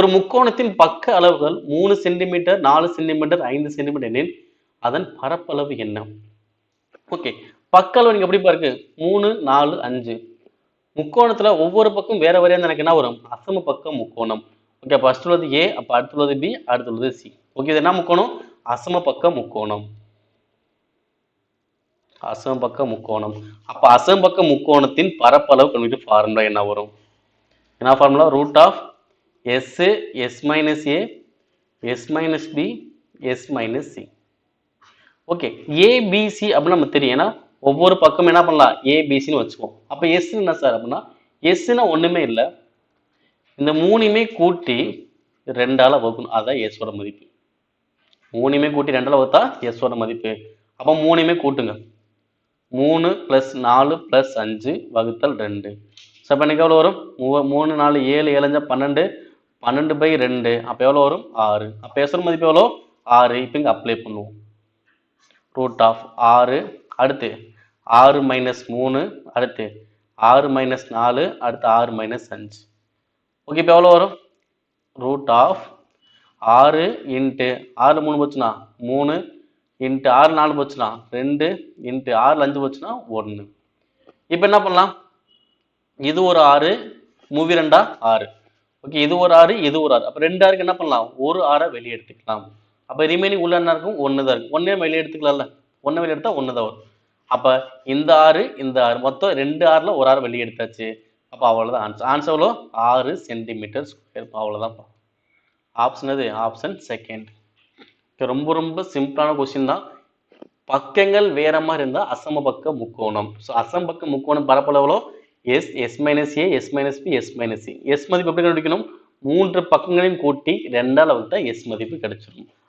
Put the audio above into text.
ஒரு முக்கோணத்தின் பக்க அளவுகள் மூணு சென்டிமீட்டர் நாலு சென்டிமீட்டர் ஐந்து சென்டிமீட்டர் எனில் அதன் பரப்பளவு என்ன? ஓகே. பக்க அளவு நீங்க எப்படி பாருங்க. மூணு நாலு அஞ்சு. முக்கோணத்துல ஒவ்வொரு பக்கம் வேற வேறையா எனக்கு என்ன வரும்? அசம பக்கம் முக்கோணம். ஓகே ஃபர்ஸ்ட் உள்ளது ஏ அப்ப அடுத்துள்ளது பி அடுத்துள்ளது சி ஓகே இது என்ன முக்கோணம்? அசம பக்க முக்கோணம். அசம பக்க முக்கோணம். அப்ப அசம பக்க முக்கோணத்தின் பரப்பளவு கண்டுபிடிக்க ஃபார்முலா என்ன வரும்? என்ன formula root of S S minus A S minus B S minus C okay A B C அப்படின்னு நம்ம தெரியும். ஏன்னா ஒவ்வொரு பக்கம் என்ன பண்ணலாம்? ஏபிசின்னு வச்சுக்குவோம். அப்போ எஸ் என்ன சார் அப்படின்னா எஸ்னா ஒன்றுமே இல்லை. இந்த மூணுமே கூட்டி ரெண்டால் வகுக்கணும். அதான் எஸ்ஸோட மதிப்பு. மூணுமே கூட்டி ரெண்டால வகுத்தா எஸ்ஸோட மதிப்பு. அப்போ மூணுமே கூட்டுங்க. மூணு ப்ளஸ் நாலு ப்ளஸ் அஞ்சு வகுத்தல் ரெண்டு. ஸோ அப்போ எனக்கு எவ்வளோ வரும்? மூ- மூணு நாலு ஏழு ஏழஞ்சா பன்னெண்டு. பன்னெண்டு பை ரெண்டு. அப்போ எவ்வளோ வரும்? ஆறு. அப்போ எஸ்ஸோட மதிப்பு எவ்வளோ ஆறு. இப்போ இங்கே அப்ளை பண்ணுவோம். ரூட் ஆஃப் ஆறு. அடுத்து ஆறு மைனஸ் மூணு. அடுத்து ஆறு மைனஸ் நாலு. அடுத்து ஆறு மைனஸ் அஞ்சு. ஓகே இப்போ எவ்வளோ வரும்? ரூட் ஆஃப் ஆறு இன்ட்டு ஆறு மூணு போச்சுன்னா மூணு. இன்ட்டு ஆறு நாலு போச்சுன்னா ரெண்டு. இன்ட்டு ஆறு அஞ்சு போச்சுன்னா ஒன்று இப்போ என்ன பண்ணலாம்? இது ஒரு ஆறு. மூவி ரெண்டா? ஆறு. ஓகே இது ஒரு ஆறு இது ஒரு ஆறு. அப்போ ரெண்டு ஆறுக்கு என்ன பண்ணலாம்? ஒரு ஆறை வெளியே எடுத்துக்கலாம். அப்போ ரிமைனிங் உள்ள என்ன இருக்கும்? ஒன்று தான் இருக்கும். ஒன்றே வெளியே எடுத்துக்கலாம்ல? ஒன்று வெளியே எடுத்தால் ஒன்று தான் வரும். அப்போ இந்த ஆறு இந்த ஆறு. மொத்தம் ரெண்டு ஆறில் ஒரு ஆறு வெளியே எடுத்தாச்சு. அப்போ அவ்வளோதான் ஆன்சர் ஆன்சர் எவ்வளோ ஆறு சென்டிமீட்டர் ஸ்கொயர் அவ்வளோதான் ஆப்ஷன் அது ஆப்ஷன் செகண்ட் ரொம்ப ரொம்ப சிம்பிளான கொஸ்டின் தான். பக்கங்கள் வேற மாதிரி இருந்தால் அசம பக்க முக்கோணம். ஸோ அசம் பக்க முக்கோணம் பரப்பளவுலோ S S minus A S minus B S minus C S மதிப்பு எப்படி கண்டுபிடிக்கணும்? மூன்று பக்கங்களையும் கூட்டி ரெண்டால் வகுத்தா எஸ் மதிப்பு கிடைச்சிடும்